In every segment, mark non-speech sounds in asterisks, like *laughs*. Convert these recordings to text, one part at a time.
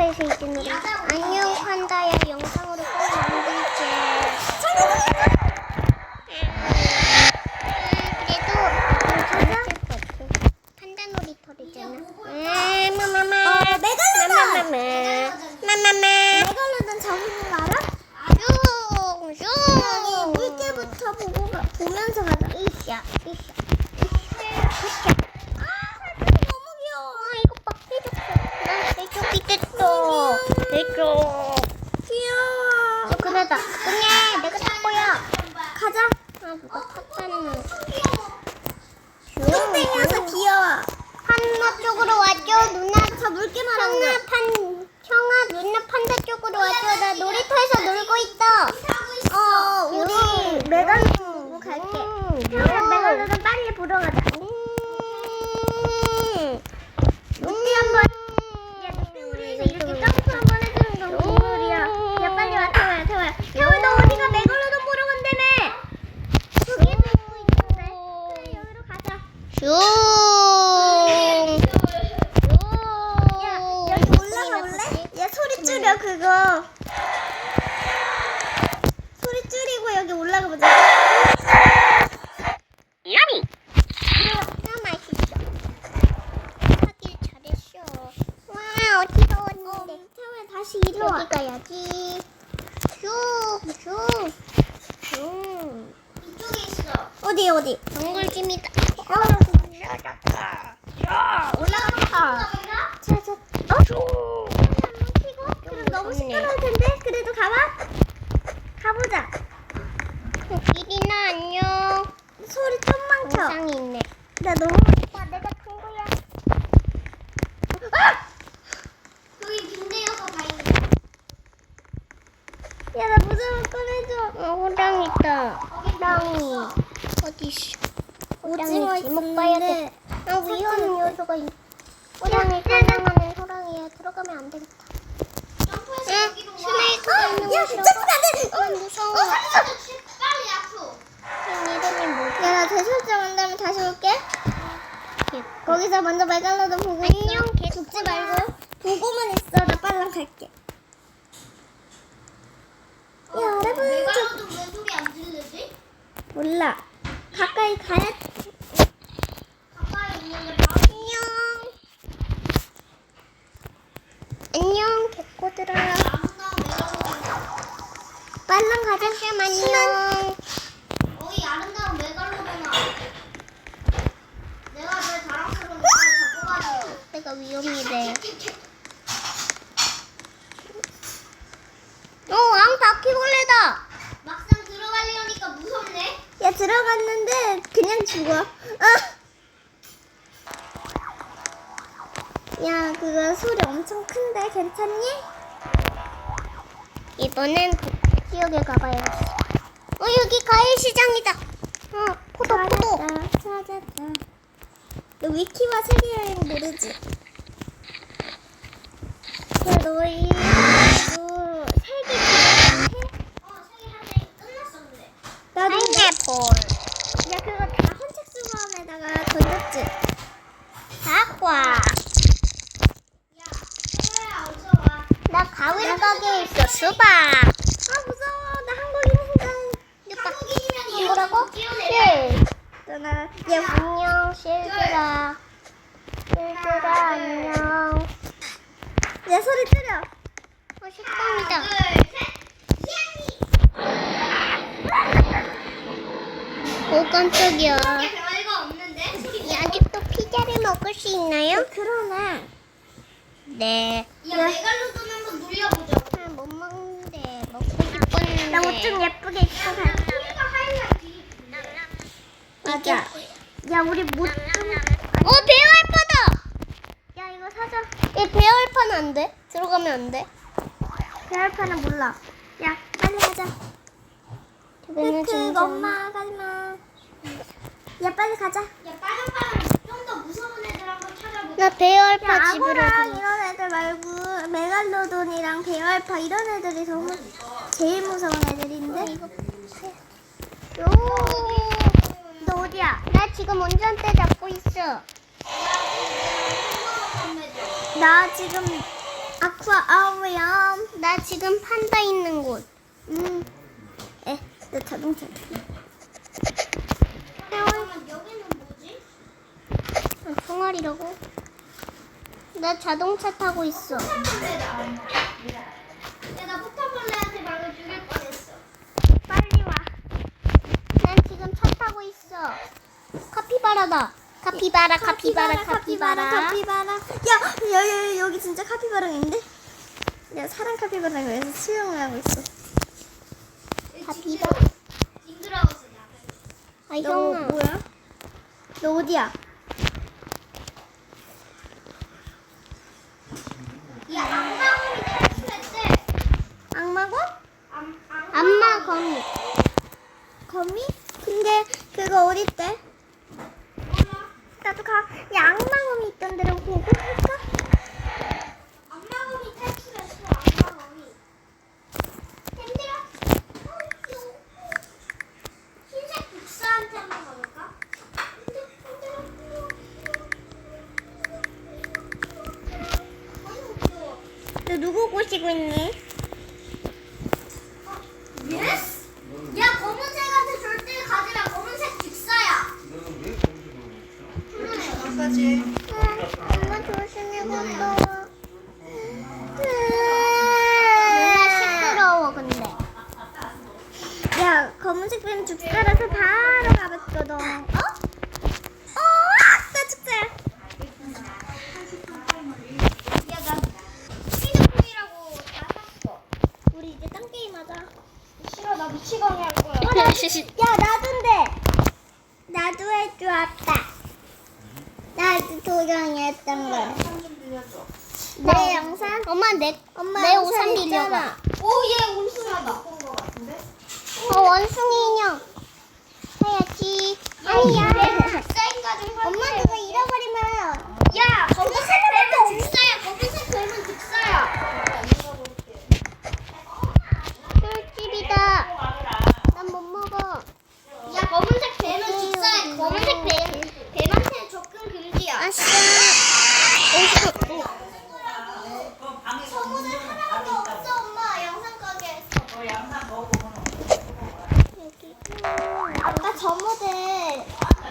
이제 놀이. 안녕 판다야 영상으로 꼭 만들게. 그래도 판다 놀이터잖아. 마마마. 어, 메갈로돈! 마마마. 마마마. 메갈로돈 저기 있는 거 알아? 슝 슝. 여기 물개부터 보고 가, 보면서 가자. 이샤 이샤. 아, 살짝이 너무 귀여워. 아 이거 막 해줬어. 난 해줬기 됐어. 해줘. 귀여워. 저 그래다. 응애 내가 탈 거야. 가자. 아 누가 탔다는. 뚱땡이어서 귀여워. 판나 쪽으로 와줘 누나. 저 물개 형아 거. 판 형아 누나 판다 쪽으로 와줘. 나 놀이터에서 놀고 있어. 어, 우리 메갈로돈 보고 갈게. 형아, 메갈로돈 빨리 보러 가자. 음. 늑대 한번. 야, 늑대 우리에서 이렇게 점프 한번 해주는 건 국룰이야. 야, 빨리 와, 태워야, 태워야. 태워, 너 어디가 메갈로돈 보러 간다며? 저기에 들고 있는데. 그래, 여기로 가자. 야, 여기 올라가 볼래? 야, 소리 줄여, 그거. 소리 줄이고 여기 올라가 보자. 야미. 너무 맛있어. 하길 잘했어. 와 어디서 왔는데? 태호야, 다시 이리 와. 여기 가야지. 슉, 슉, 슉. 이쪽에 있어. 어디, 어디? 정글짐이다. 올라가봐. 자, 자. 어? 한번 키고. 그럼 너무 시끄러울 텐데. 그래도 가봐. 가보자. 기린아 안녕. 소리 좀만 켜. 영상이 있네. 나 너무. 와 내가 큰 거야. 아! 여기 빈대여서 다행이다. 야, 나 무서워 꺼내줘. 어, 호랑이 있다. 호랑이. 있어? 오징어 호랑이 제목 봐야. 돼. 아, 위험 요소가 있. 호랑이 사냥하는 호랑이야. 들어가면 안 되겠다. 응? 스네이크가 있는 야? 점프가 안 돼. 어, 무서워. 빨리 앞으로. 이름이 뭐지? 야, 나 재설정 한 다음에 다시 올게. 거기서 먼저 메갈로돈 보고 안녕. 죽지 말고 보고만 있어. 나 빨랑 갈게. 야, 여러분 저 메갈로돈 왜 소리 안 들리지? 몰라. 가까이 가야. 가까이 있는데 안녕. 안녕, 개꼬들아. 빨랑 가자. 잠시만요. 어이 아름다운 메갈로돈아 내가 내 자랑스러운 걸 갖고 가지고 내가 위험이래. 어, 왕 바퀴벌레다. 막상 들어가려니까 무섭네 야 들어갔는데 그냥 죽어. 아. 야 그거 소리 엄청 큰데 괜찮니? 이번엔 그 지역에 가봐야겠어. 어, 여기 과일 시장이다. 어, 포도, 포도. 찾았다, 찾았다. 너 위키와 세계 여행 모르지? 야 너희 이거 세계 기록해? 어 생일 한테 끝났어 근데 나도 파인애플. 야 그거 다 헌책 수거함에다가 던졌지? 사과. 야 태호야 어서 와 나 가위를 가게에 있어. 수박. 아 무서워 나 한국인 인간 수박. 한국인이면 뭐라고? 실. 너나 야 안녕, 실들아. 실들아, 안녕. 야 소리 줄여 어, 식빵이다. 오, 깜짝이야. 이 아직도 피자를 먹을 수 있나요? 그러네 네. 야 메갈로돈 한번 눌려보자 아, 못 먹는데 먹고 싶었는데. 나 옷 좀 예쁘게 입고 가 맞아 야 우리 못좀야 어, 배알파다. 이거 사자 얘 배알파는 안 돼? 들어가면 안 돼? 배알파는 몰라 야 빨리 가자 그. 엄마 가지마 야 빨리 가자 야 빠른빠른 좀더 무서운 애들 한번 찾아보자 나 배알파 야 집으로. 아고랑 가. 이런 애들 말고 메갈로돈이랑 배알파 이런 애들이 정말 제일 무서운 애들인데 오. 너 어디야? 나 지금 운전대 잡고 있어. 나 지금 아쿠아 아우염. 나 지금 판다 있는 곳. 음. 에, 내 자동차. 잠깐만 여기는 뭐지? 아, 총알이라고? 나 자동차 타고 있어. 포탑벌레다. 야나 포탑벌레한테 방금 죽일 뻔했어. 빨리 와. 난 지금 차 타고 있어. 카피바라다. 카피바라, 카피바라, 카피바라. 카피바라. 야, 야, 야, 여기 진짜 카피바라가 있는데? 내가 사람 카피바라가 그래서 수영을 하고 있어. 카피바라. 징그러워서. 아, 너 형아. 뭐야? 너 어디야? 이 악마곰이 탈출했대. 악마곰? 암, 악, 안마 거미. 거미? 근데 그거 어딨대? 악마곰이 있던 데로 보고 우리 딴 게임 하자. 싫어 나 미치광이 할 거야 야, 나도인데. 나도 할줄 알았다. 나도 도경이 했던 거. 좀 빌려줘 내 영상? 엄마, 내, 엄마 내 영상 우산 빌려봐. 오얘 온수가 나쁜 거 같은데? 어, 원숭이 인형. 해야지. 아니야 아니야. 사인가 좀 엄마 할게. 그거 잃어버리면 야 검은색 뱀은 직사야 검은색 뱀은 직사야 꿀집이다. 난 못 먹어. 야 검은색 뱀은 직사야 검은색 뱀 뱀한테 접근 금지야 아싸. 서문을 하나도 없어 엄마 영상 가게에서 아까 저 모델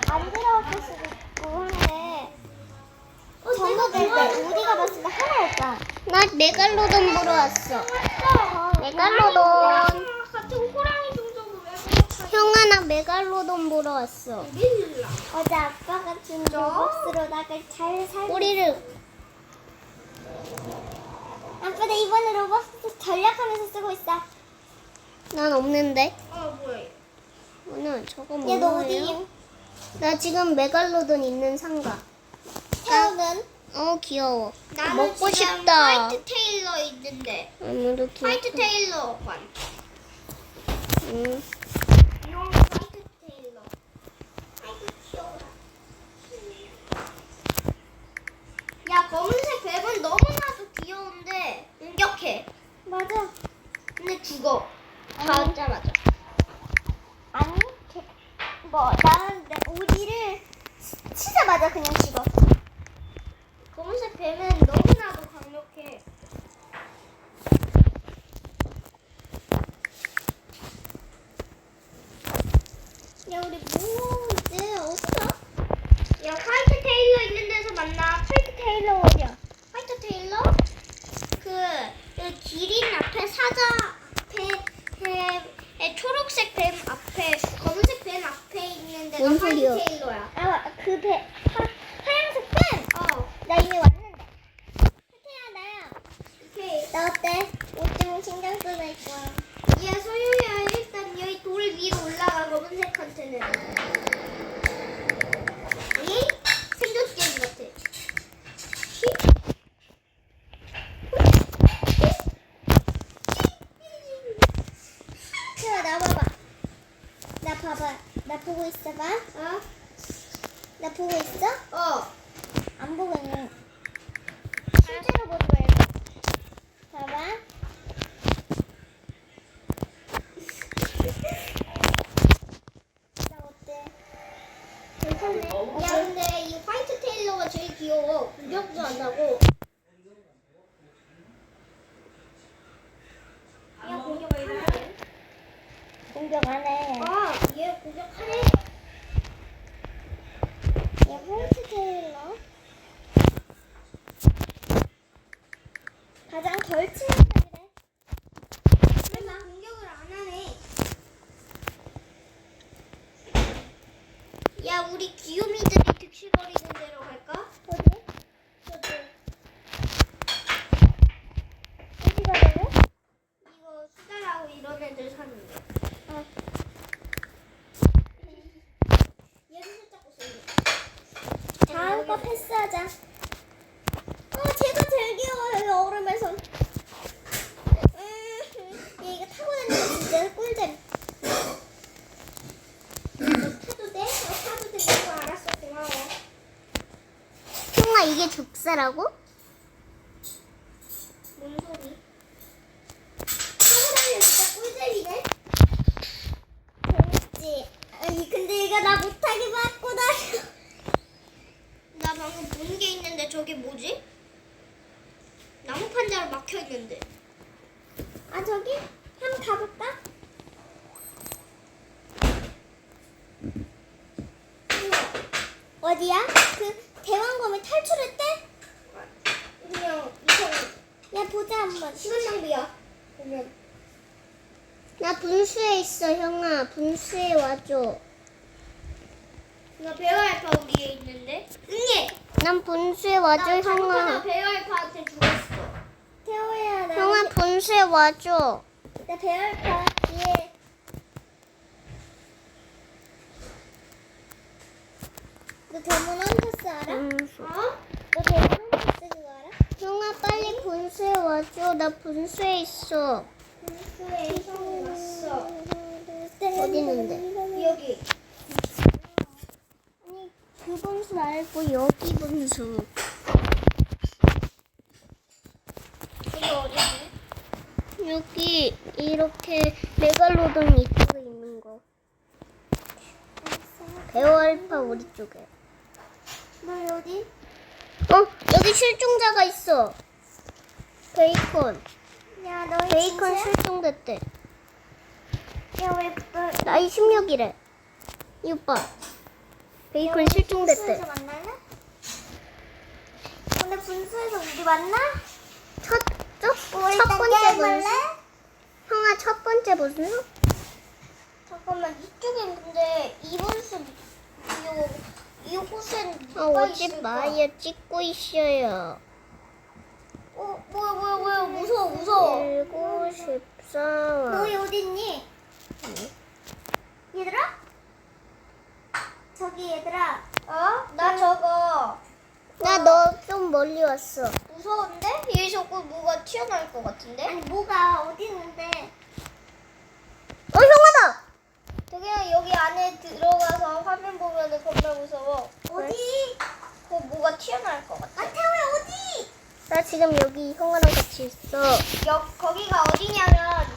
안 들어왔을 수도 있고 하네. 저 모델 때 우리가 봤을 때 하나였다. 나 메갈로돈 보러 왔어. 메갈로돈. 같은 호랑이 왜 형아, 나 메갈로돈 보러 왔어. 밀라 어제 아빠가 준 로벅스로 나를 잘 살. 꼬리를. 아빠 나 이번에 로벅스 전략하면서 쓰고 있어. 난 없는데. 어 뭐야 오늘 저거 뭐예요? 어디? 나 지금 메갈로돈 있는 상가. 태우는? 어 귀여워. 나는 먹고 지금 싶다. 화이트 테일러 있는데 아무도. 화이트 테일러 관 응. 이런 화이트 테일러 아이고 귀여워라 야 검은색 뱀은 너무나도 귀여운데 공격해 맞아. 근데 죽어 다짜맞아 아니, 걔- 뭐 나는 내 우리를 치자마자 그냥 죽어. 검은색 뱀은 너무나도 강력해 야 우리 뭐 이제 어디가? 야 화이트 테일러 있는 데서 만나 화이트 테일러 어디야? 화이트 테일러? 그, 그 기린 앞에 사자 앞에 뱀, 초록색 뱀 앞에 검은색 뱀 앞에 있는 데가 뭔 화이트 소리야? 테일러야 아그 배, 하, 하얀색 펜. 어 나 이미 왔는데. 태야 나야. 오케이 나 어때? 옷 좀 신경 쓰고 있고. 야 소유야 일단 여기 돌 위로 올라가 검은색한테는 아니 생존 게임 같아 태야 나 봐봐. 나 봐봐. 나 보고 있어 봐. 어? 나 보고 있어? 어 안 보고 있는. 실제로 보지 말고. 봐봐. *laughs* 나 어때? 괜찮네. 야 근데 이 화이트 테일러가 제일 귀여워 구경도 안 하고 공격 안 해. 아, 얘 공격하네. 얘 화이트 테일러. 가장 덜 치는 애래. 설마 공격을 안 하네. 야, 우리 귀요미들이 득실거리는 데로 갈까? 어디? 어디? 어디가 되네? 이거 수달하고 이런 애들 사는데. 어. 얘는 살짝 고생이. 다음 거 패스하자. 어, 제가 제일 귀여워요, 이 얼음에서. 음, 얘 이거 타고 다니는 거 진짜 꿀잼. 타도 돼? 어, 타도 된다고 알았어. 고마워. 형아 이게 족사라고? 뭔 소리? 다니는 진짜 꿀잼이네. 재밌지? 아니, 근데 이거 나 못하게 맞고 다녀. 나 방금 본 게 있는데 저게 뭐지? 나무 판자로 막혀 있는데. 아, 저기? 한번 가볼까? 어디야? 그 대왕검이 탈출했대? 그냥 이상 야 보자 한번. 시간 낭비야. 보면. 나 분수에 있어 형아 분수에 와줘 나 베어알파 우리에 있는데. 응애. 난 분수에 와줘 나 형아 베어알파한테 죽었어. 태호야 나. 형아 분수에 와줘 나 배울까? 뒤에. 너 데몬 헌터스 알아? 분수 어? 너 데몬 헌터스 그거 알아? 형아 빨리 분수에 와줘 나 분수에 있어 분수에 형이 왔어. 어디 있는데? 여기. 아니 그 분수 말고 여기 분수 여기 어디지? 여기 이렇게 메갈로돈 이쪽에 있는 거 베어알파 우리 쪽에 너 어디? 어 여기 실종자가 있어 베이컨 야, 너 베이컨? 실종됐대? 나이 16이래 이 오빠 베이컨 실종됐대 분수에서 만날래? 오늘 분수에서 우리 만나? 첫, 첫, 우리 첫 번째? 분수 형아 첫 번째 분수 잠깐만 이쪽엔 근데 이 분수 이 이 곳엔 아 누가 오지 있을까? 마요 찍고 있어요 어 뭐야 뭐야 뭐야 무서워 무서워. 일곱 십사 너희 어디 있니? 얘들아? 저기 얘들아. 어? 나 저거 나 너 좀 멀리 왔어 무서운데? 여기 자꾸 뭐가 튀어나올 것 같은데? 아니 뭐가 어디 있는데? 어 형아다 그냥 여기 안에 들어가서 화면 보면은 겁나 무서워. 어디? 거 뭐가 튀어나올 것 같아. 아 태호야 어디? 나 지금 여기 형아랑 같이 있어 여, 거기가 어디냐면